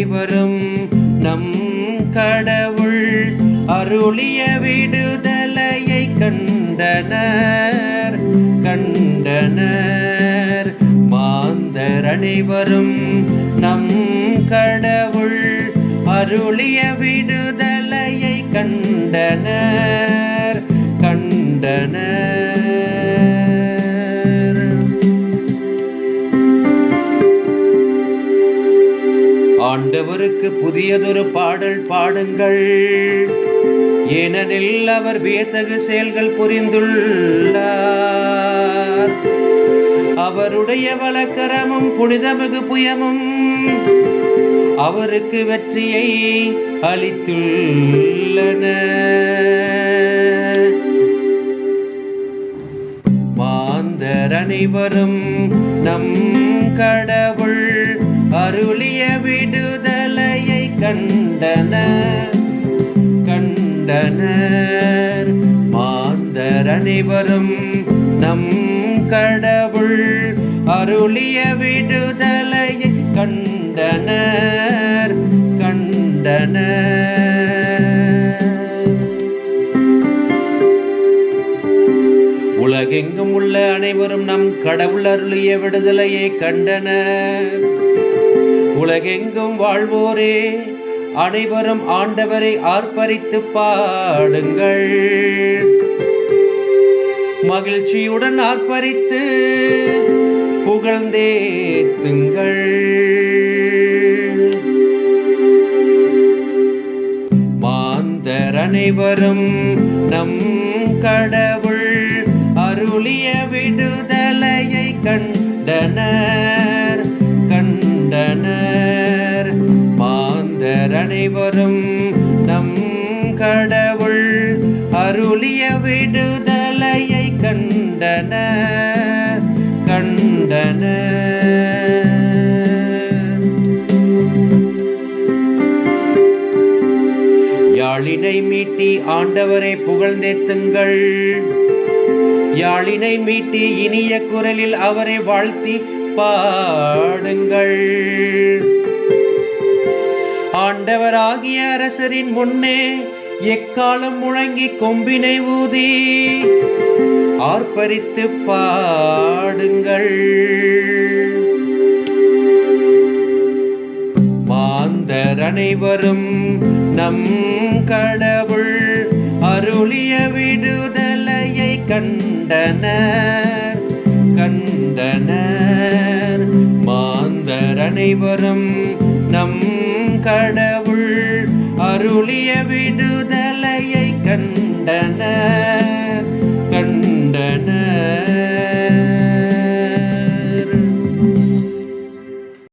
அனைவரும் நம் கடவுள் அருளிய விடுதலையை கண்டனர் கண்டனர். மாந்தர் அனைவரும் நம் கடவுள் அருளிய விடுதலையை கண்டனர் கண்டனர். ஆண்டவருக்கு புதியதொரு பாடல் பாடுங்கள். ஏனெனில் அவர் வியத்தகு செயல்கள் புரிந்துள்ளார். அவருடைய வழக்கரமும் புனிதமிகு புயமும் அவருக்கு வெற்றியை அளித்துள்ளன. மாந்தர் அனைவரும் நம் கடவுள். அருளிய விடுதலையை கண்டனர் கண்டனர். மாந்தர் அனைவரும் நம் கடவுள் அருளிய விடுதலையை கண்டனர் கண்டனர். உலகெங்கும் உள்ள அனைவரும் நம் கடவுள் அருளிய விடுதலையை கண்டனர். உலகெங்கும் வாழ்வோரே அனைவரும் ஆண்டவரை ஆர்ப்பரித்து பாடுங்கள். மகிழ்ச்சியுடன் ஆர்ப்பரித்து புகழ்ந்தேத்துங்கள். மாந்தர் அனைவரும் நம் கடவுள் அருளிய விடுதலையை கண்டனர். அனைவரும் நம் கடவுள் அருளிய விடுதலையை கண்டன கண்டன. யாழினை மீட்டி ஆண்டவரை புகழ்ந்தேத்துங்கள் யாழினை மீட்டி இனிய குரலில் அவரை வாழ்த்தி பாடுங்கள். ஆண்டவராகிய அரசரின் முன்னே எக்காலம் முழங்கி கொம்பினை ஊதி ஆர்ப்பரித்து பாடுங்கள். மாந்தர் அனைவரும் நம் கடவுள் அருளிய விடுதலையை கண்டனர் கண்டனர். மாந்தர் அனைவரும் நம் கடவுள் அருளிய விடுதலையை கண்டனர் கண்டனர்.